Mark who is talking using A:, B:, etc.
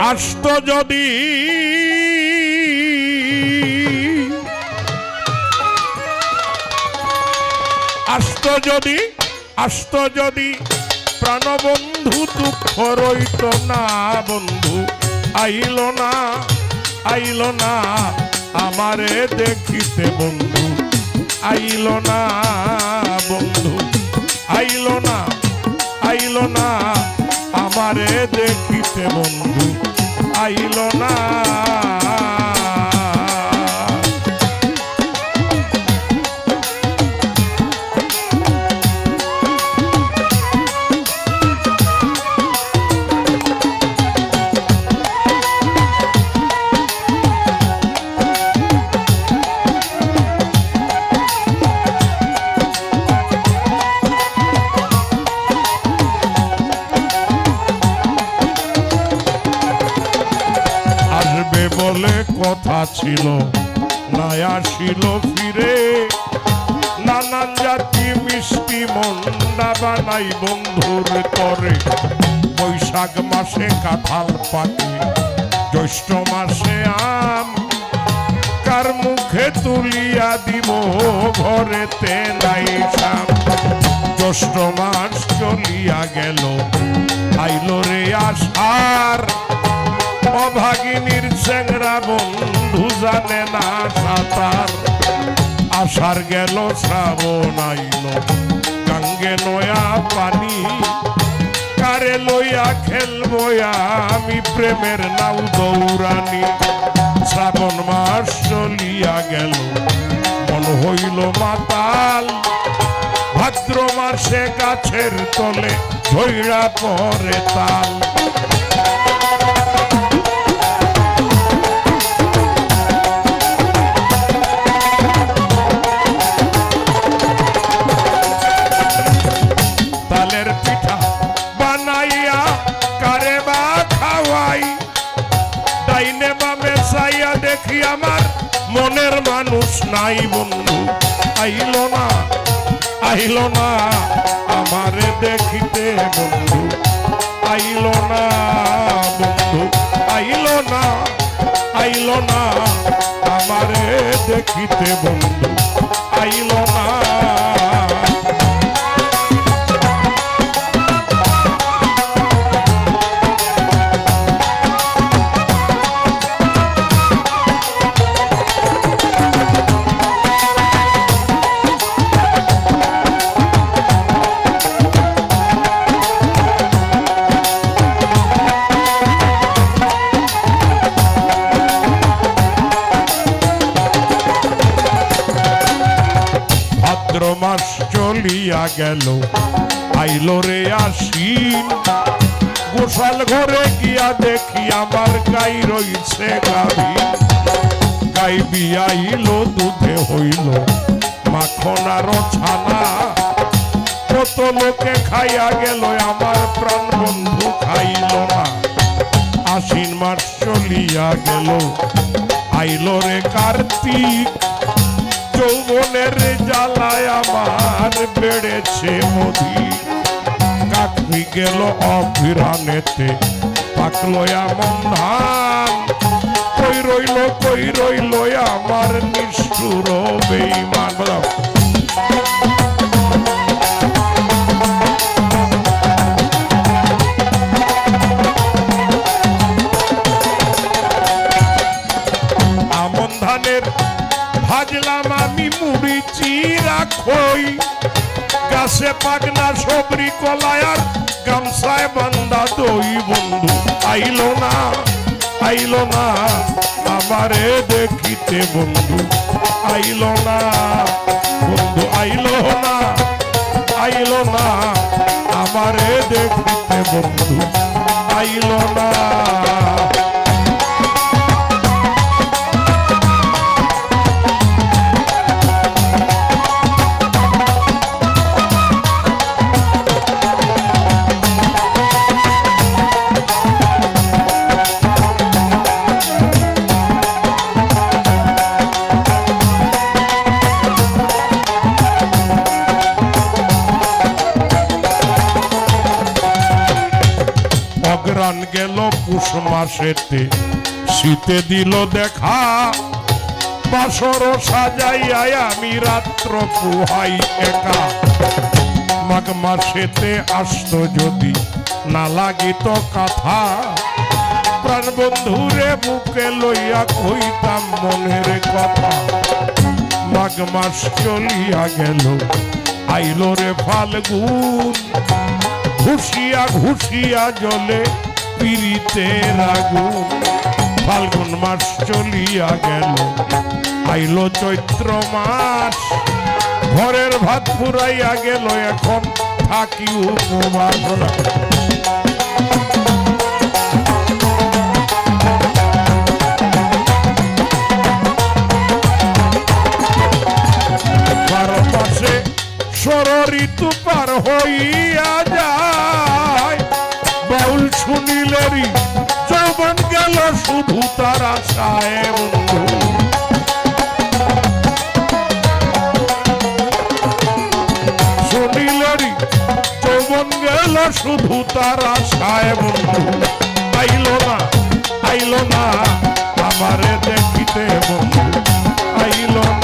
A: আসত যদি আসত যদি আসত যদি প্রাণবন্ধু দুঃখ রইত না বন্ধু, আইল না আইল না আমারে দেখিতে বন্ধু, আইল না বন্ধু, আইল না আইল না আমারে দেখিতে বন্ধু আইল না। কথা ছিল না আসিল ফিরে। নানান জাতি মিষ্টি মন্ডা বানাই বন্ধুর তরে বৈশাখ মাসে কাঁঠাল পাকে জ্যৈষ্ঠ মাসে আম। কার মুখে তুলিয়া দিব ঘরেতে নাই শাম। জ্যৈষ্ঠ মাস চলিয়া গেল, আইল রে আসার অভাগিনীর চেংরা বন্ধু জানে না সাঁতার। আসার গেল, শ্রাবণ আইল। গাঙ্গে নয়া পানি, কারে লইয়া খেলব আমি প্রেমের নাও দৌড়ানি। শ্রাবণ মাস চলিয়া গেল, মন হইল মাতাল। ভাদ্র মাসে গাছের তলে ঝইরা পরে তাল। মনের মানুষ নাই বন্ধু। আইল না আইল না, আমারে দেখিতে বন্ধু। আইল না বন্ধু, আইল না আইল না, আমারে দেখিতে বন্ধু। আইল চলিয়া গেল। আইল রে আসিন গোসাল ঘরে গিয়া দেখি আমার গাই রইছে গাভী। গাই বিয়াইল, দুধে হইল। মাখন আর ছানা। কত লোকে খাইয়া গেল, আমার প্রাণ বন্ধু খাইল না। আশ্বিন মাস চলিয়া গেল। আইল রে কার্তিক। বেড়েছে মধি কাকবি গেল অভিরানেতে পাকলো এমন ধান কই রইল কই রইল আমার নিষ্ঠুর বেইমান ধানের ভাজলাম আমি মুড়ি চিরা খই গাছে পাগনা সবরি কলায়ার গামছায় বান্দা দই বন্ধু। আইল না আইল না, আমারে দেখিতে বন্ধু। আইল না, বন্ধু, আইল না আইল না, আমারে দেখিতে বন্ধু। আইল না। গেল পুষ মাসেতে। শীতে দিল দেখা, বাসর সাজাইয়া আমি রাত্র পুহাই একা। মাঘ মাসেতে আসত যদি না লাগিত কথা, প্রাণ বন্ধুরে বুকে লইয়া কইতাম মনের কথা। মাঘ মাস চলিয়া গেল, আইল রে ফাল্গুন। ঘুষিয়া ঘুষিয়া জলে পিরিতের আগুন ফাল্গুন মাস চলিয়া গেল। আইল চৈত্র মাস। ঘরের ভাত ফুরাইয়া গেল, এখন থাকি উপবাস ঋতু পার হইয়া যায়। বাউল শুনিলেরই যৌবন গেল শুধু তার আশায় বন্ধু। শুনিলেরই যৌবন গেল শুধু তার বন্ধু। আইল না আইল না, আমারে দেখিতে বন্ধু। আইল না